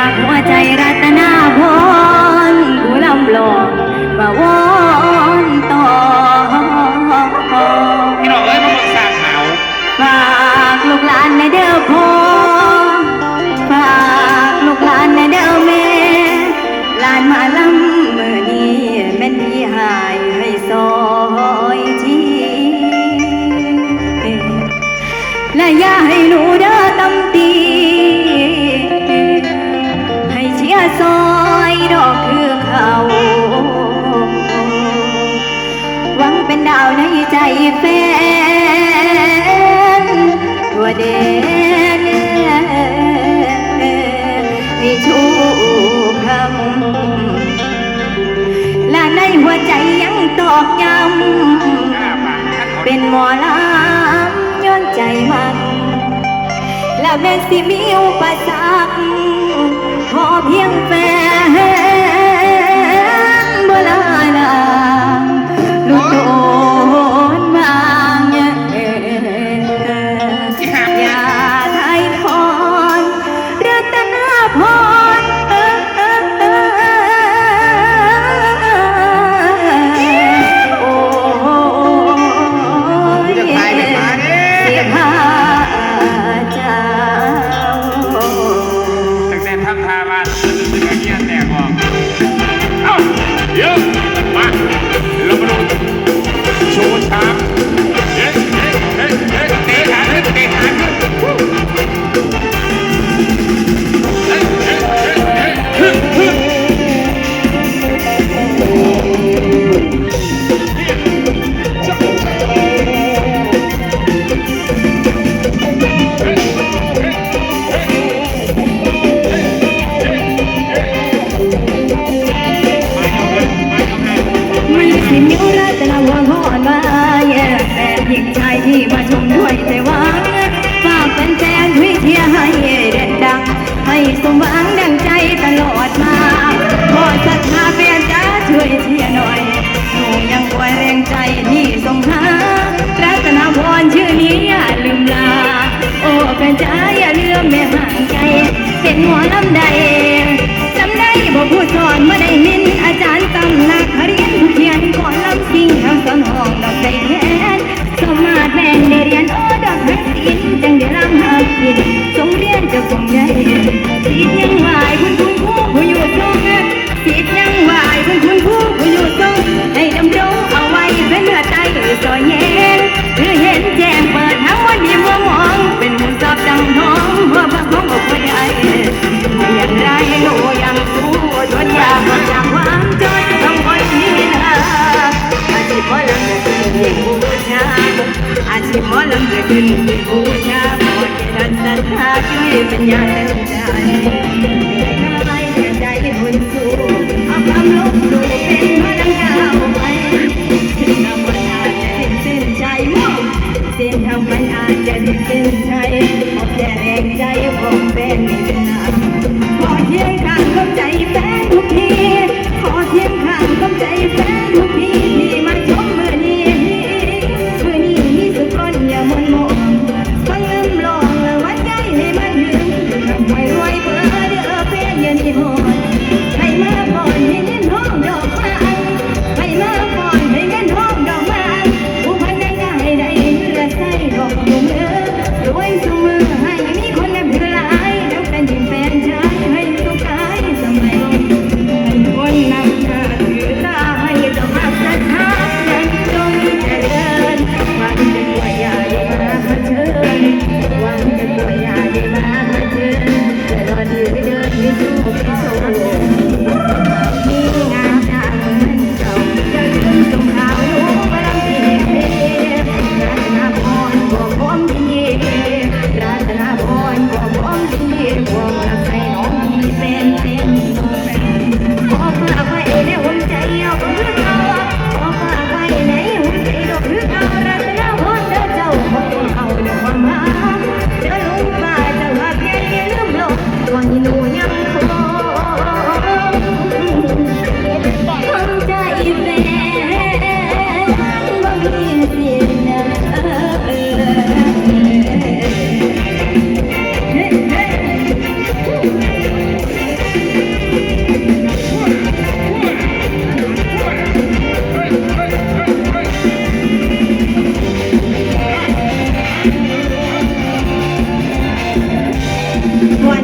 ากหัวใจรัตนาพรกูลำลองมาวอนต่อพี่น้องเอ้ยมาเมืสางาฝากลูกหลานในเด้อพ่อ อกย้ำเป็นหมอลำย้อนใจมัน แล้วแม่สิมีอุปสรรคขอเพียงแฟน ที่มด้วยแต่หวังฝากเป็นแฟนช่วยเชียให้เด่นดัง ให้สมหวังดังใจตลอดมาขอศรัทธาแฟนจ้าช่วยเชียหน่อยหนูยังป่วยแรงใจที่สงหารัตนาพรชื่อนี้อย่าลืมลา โอ้แฟนจ้าอย่าลืมแม่ห่างใจเห็นหมอลำใด ได้รำหากินสงเรียนจะคงใหญ่สิยังไหวคุณคุณผู้ผู้อยู่ทรงสิยังไหวคุณคุณผู้ผู้อยู่ทรงให้ดำรงเอาไว้เป็นเนื้อใจซอยเย็นเพื่อเห็นแจ้งเปิดทั้งวันดีมัวมอง เป็นหุ่นสอบดังท้องเพื่อพระของอกใหญ่อย่างไรหนูยังสู้จนยากหมดจากความจนต้องคอยนี้นะอาชีพหมอลำเกิดขึ้นที่บูชายอาชีพหมอลำเกิดขึ้นผู้ ปัญญาเต็มใจได้แต่ใจบนสูงอาความลบดูเป็นพลังงานไว้ถึงธรรดาจะเป็นเส้นใจเส้นธรรมดาจะเป็นเส้นใจอบแย่แรงใจของป็น one.